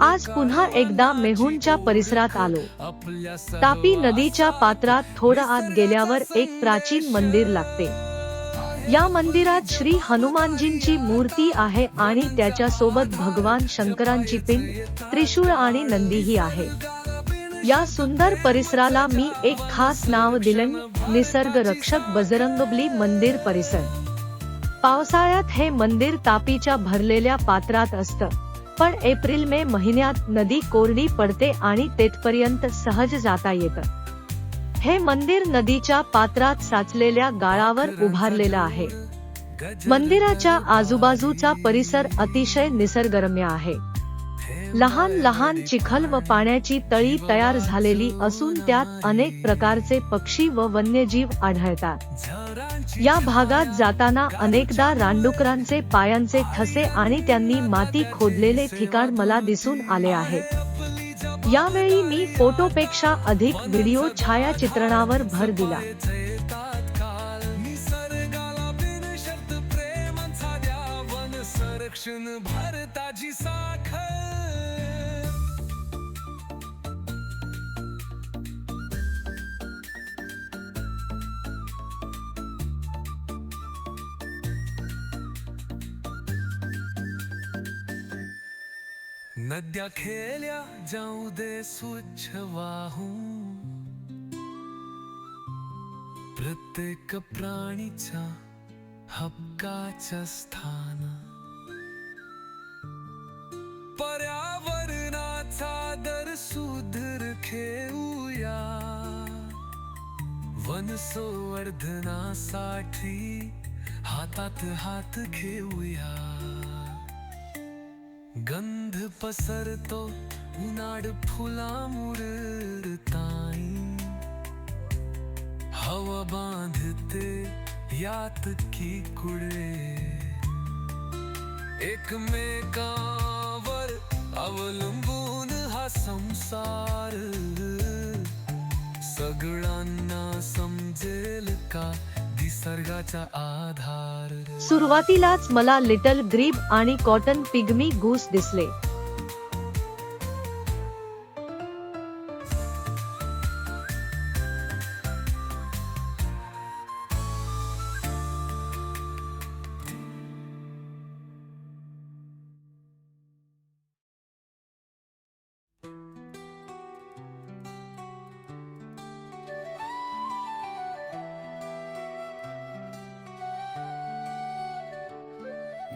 आज पुन्हा एकदा मेहुणच्या परिसरात आलो. तापी नदीच्या पात्रात थोडं आत गेल्यावर एक प्राचीन मंदिर लागते. या मंदिरात श्री हनुमानजींची मूर्ती आहे आणि त्याच्या सोबत भगवान शंकरांची पिंड त्रिशूळ आणि नंदीही आहे. या सुंदर परिसराला मी एक खास नाव दिलं निसर्ग रक्षक बजरंगबली मंदिर परिसर. पावसाळ्यात हे मंदिर तापीच्या भरलेल्या पात्रात असतं. पण एप्रिल मे महिन्यात नदी कोरडी पडते आणि तेथपर्यंत सहज जाता येतं. हे मंदिर नदीच्या पात्रात साचलेल्या गाळावर उभारलेलं आहे. मंदिराच्या आजूबाजूचा परिसर अतिशय निसर्गरम्य आहे. लहान लहान चिखल व पाण्याची तळी तयार झालेली असून त्यात अनेक प्रकारचे पक्षी व वन्यजीव आढळतात. या भागात जाताना अनेकदा रानडुकरांचे पायांचे ठसे आणि त्यांनी माती खोदलेले ठिकाण मला दिसून आले आहे. यावेळी मी फोटोपेक्षा अधिक व्हिडिओ छायाचित्रणावर भर दिला. भारताची नद्या खेल्या जाऊ दे स्वच्छ वाहून. प्रत्येक प्राणीच्या हक्काचं स्थान. पर्यावरणाचा दर सुधर खेळूया. वन संवर्धनासाठी हातात हात घेऊया. पसरतो उन्हाळ फुला मुरताई हवा बांधते यात की कुडे एकमेकावर अवलंबून हा संसार. सगळ्यांना समजेल का निसर्गाचा आधार? सुरुवातीलाच मला लिटल ग्रीब आणि कॉटन पिग्मी गूस दिसले.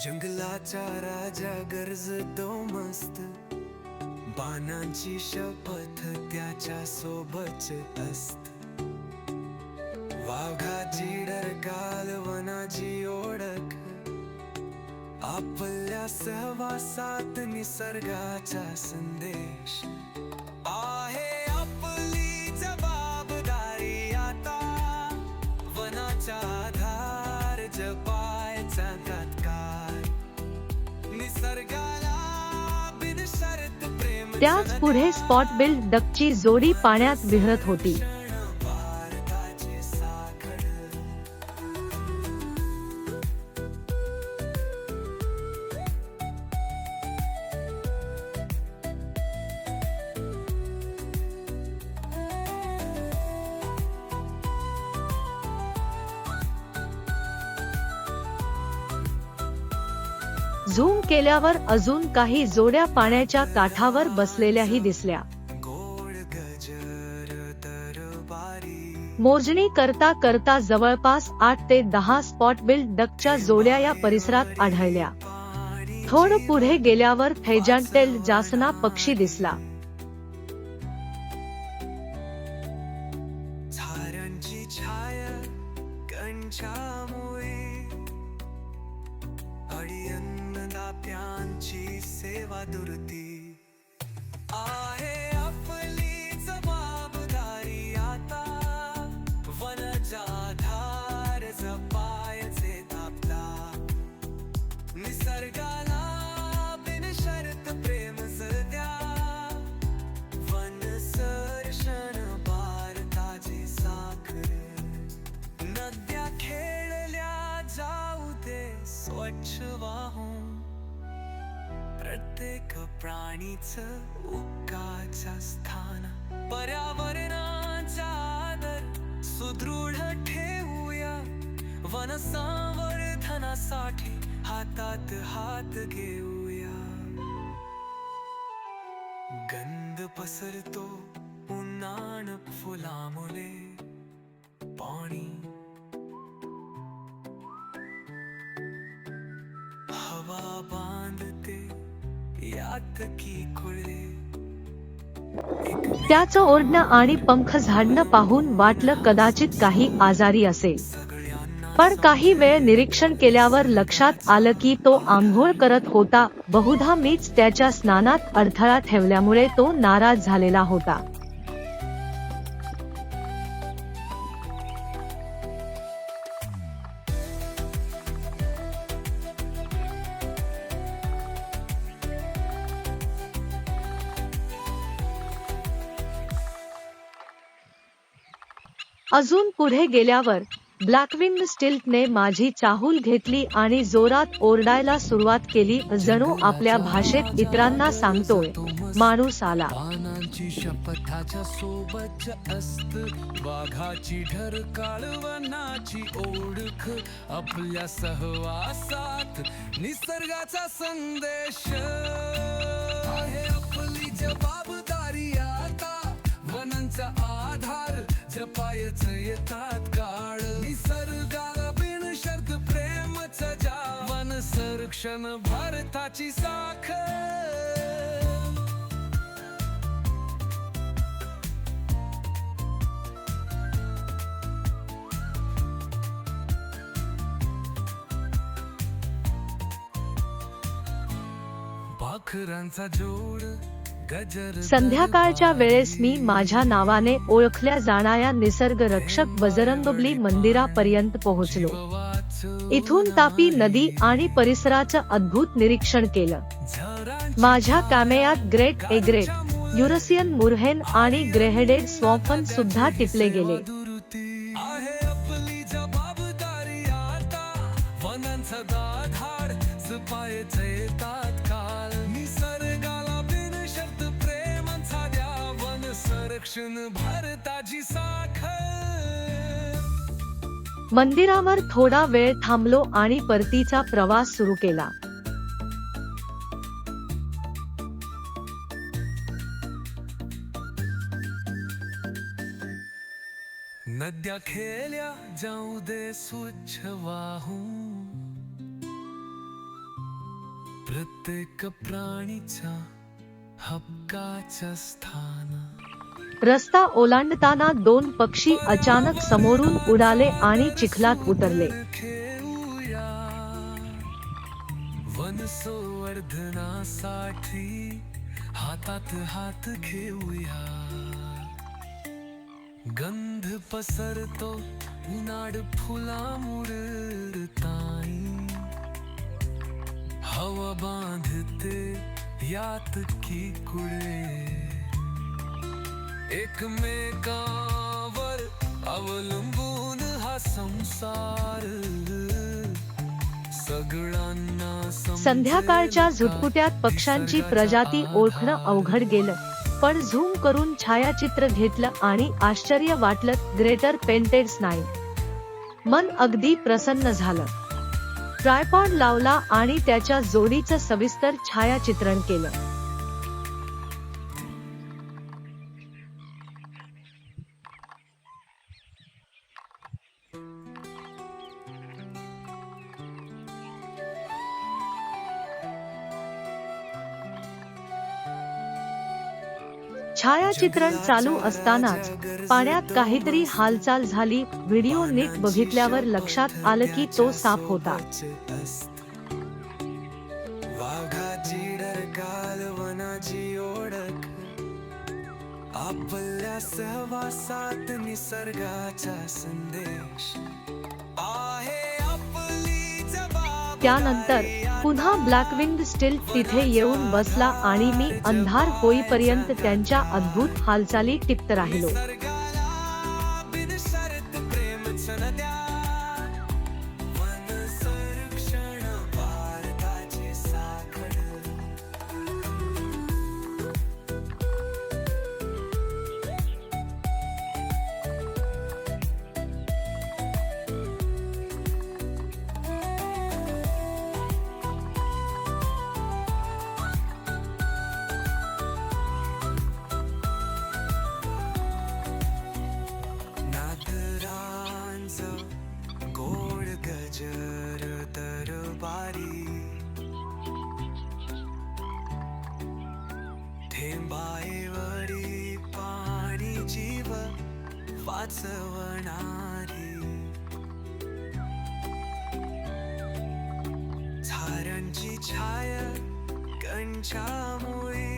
जंगलाचा राजा गरजतो मस्त. बाणांची शपथ त्याच्या सोबत असत. वाघाची डरकाल वनाची ओळख. आपल्या सहवासात निसर्गाचा संदेश आहे. त्याच पुढे स्पॉट बिल्ड डकची जोडी पाण्यात विहरत होती. झूम केल्यावर अजून काही जोड्या पाण्याच्या काठावर बसलेल्याही दिसल्या. मोजणी करता करता जवळपास आठ ते दहा स्पॉट बिल्ड डकच्या जोड्या या परिसरात आढळल्या. थोडं पुढे गेल्यावर फैजांटेल जासना पक्षी दिसला. झाडांची छाया अन्नदात्यांची सेवा प्राणीच उक्काच्या स्थान. पर्यावरणाचा आदर सुदृढ ठेवूया. वन संवर्धनासाठी हातात हात घेऊया. गंध पसरतो उन्हाण फुलामुळे. पाणी त्याचं ओढणं आणि पंख झाडणं पाहून वाटलं कदाचित काही आजारी असेल. पण काही वेळ निरीक्षण केल्यावर लक्षात आलं की तो आंघोळ करत होता. बहुधा मीच त्याच्या स्नानात अडथळा ठेवल्यामुळे तो नाराज झालेला होता. अजून पुढे गेल्यावर ब्लॅकविंग स्टिल्टने माझी चाहूल घेतली आणि जोरात ओरडायला सुरुवात केली जणू आपल्या भाषेत इतरांना सांगतोय माणूस आला. शपथाच्या सोबत असत वाघाची ढर काळवनाची ओळख आपल्या सहवासात निसर्गाचा संदेश. आहे आपली जबाबदारी आता वनांचा पायचं येतात काळ निसर्गाला बिनशर्त प्रेमच जा वन संरक्षण भारताची साख पाखरांचा जोड. संध्याकाळच्या वेळेस मी माझ्या नावाने ओळखल्या जाणाऱ्या निसर्ग रक्षक बजरंगबली मंदिरापर्यंत पोहोचलो. इथून तापी नदी आणि परिसराचं अद्भुत निरीक्षण केलं. माझ्या कॅमेयात ग्रेट एग्रेट युरसियन मुरहेन आणि ग्रेहेडेड स्वॉफन सुद्धा टिपले गेले. जबाबदारी आता संरक्षण भारताची साखर. मंदिरावर थोडा वेळ थांबलो आणि परतीचा प्रवास सुरू केला. नद्या खेल्या जाऊ दे स्वच्छ वाहून. प्रत्येक प्राणीच्या हक्काच्या स्थान. रस्ता ओलांडताना दोन पक्षी अचानक समोरून उडाले आणि चिखलात उतरले. खेळूया संवर्धनासाठी हातात हात घेऊया. गंध पसरतो उन्हाड फुलामुळताई हवा बांधते यात की कुळे? एकमेकावर अवलंबून हा संसार सगळ्यांना संध्याकाळच्या? झुटपुट्यात पक्ष्यांची प्रजाती ओळखणं. अवघड गेलं पण झूम करून छायाचित्र घेतलं आणि आश्चर्य वाटलं ग्रेटर पेंटेड्स नाही मन अगदी प्रसन्न झालं ट्रायपॉड लावला आणि त्याच्या जोडीचं सविस्तर छायाचित्रण केलं छायाचित्रण चालू असतानाच पाण्यात काहीतरी हालचाल झाली. व्हिडिओ नीट बघितल्यावर लक्षात आलं की तो साप होता. आपल्या सहवासात निसर्गाचा संदेश आहे आपली त्यानंतर पुन्हा ब्लॅकविंग स्टील तिथे येऊन बसला आणि मी अंधार होईपर्यंत त्यांच्या अद्भुत हालचाली टिप्त राहिलो. बायवरी पाणी जीव वाचवणारी. झाडांची छाय कंच्यामुळे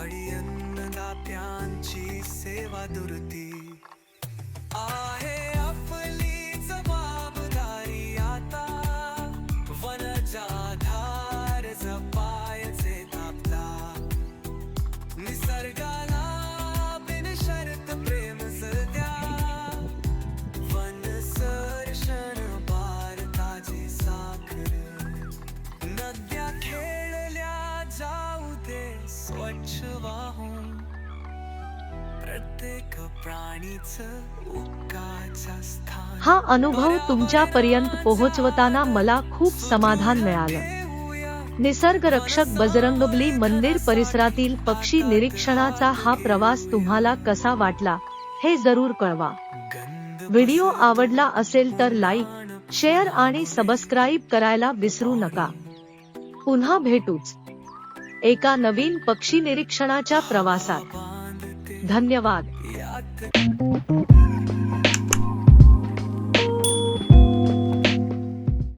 अडियन्न दात्यांची सेवा दुर्ती. हा अनुभव तुमच्या पर्यंत पोहोचवताना मला खूप समाधान मिळालं. निसर्ग रक्षक बजरंगबली मंदिर परिसरातील पक्षी निरीक्षणाचा हा प्रवास तुम्हाला कसा वाटला हे जरूर कळवा. व्हिडिओ आवडला असेल तर लाईक शेअर आणि सबस्क्राईब करायला विसरू नका. पुन्हा भेटूच. एका नवीन पक्षी निरीक्षणाच्या प्रवासात. धन्यवाद.